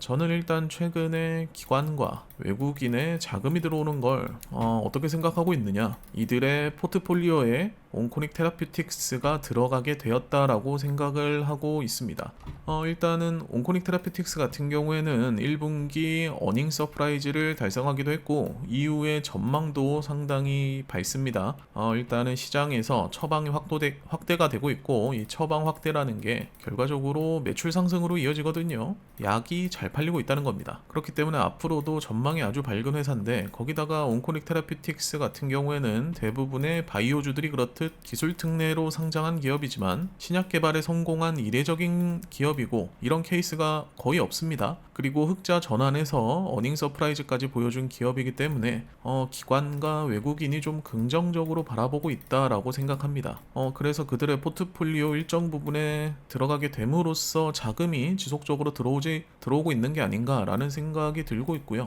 저는 일단 최근에 기관과 외국인의 자금이 들어오는 걸 어, 떻게 생각하고 있느냐. 이들의 포트폴리오에 온코닉 테라퓨틱스가 들어가게 되었다라고 생각을 하고 있습니다. 어, 일단은 온코닉 테라퓨틱스 같은 경우에는 1분기 어닝 서프라이즈를 달성하기도 했고 이후에 전망도 상당히 밝습니다. 어, 일단은 시장에서 처방이 확도돼, 확대가 되고 있고 이 처방 확대라는 게 결과적으로 매출 상승으로 이어지거든요. 약이 잘 팔리고 있다는 겁니다. 그렇기 때문에 앞으로도 전망이 아주 밝은 회사인데 거기다가 온코닉 테라퓨틱스 같은 경우에는 대부분의 바이오주들이 그 렇듯 기술 특례로 상장한 기업이지만 신약 개발에 성공한 이례적인 기업이고 이런 케이스가 거의 없습니다. 그리고 흑자 전환에서 어닝 서프라이즈까지 보여준 기업이기 때문에 어, 기관과 외국인이 좀 긍정적으로 바라보고 있다라고 생각합니다. 어, 그래서 그들의 포트폴리오 일정 부분에 들어가게 됨으로써 자금이 지속적으로 들어오지 들어오고 있는 게 아닌가라는 생각이 들고 있고요.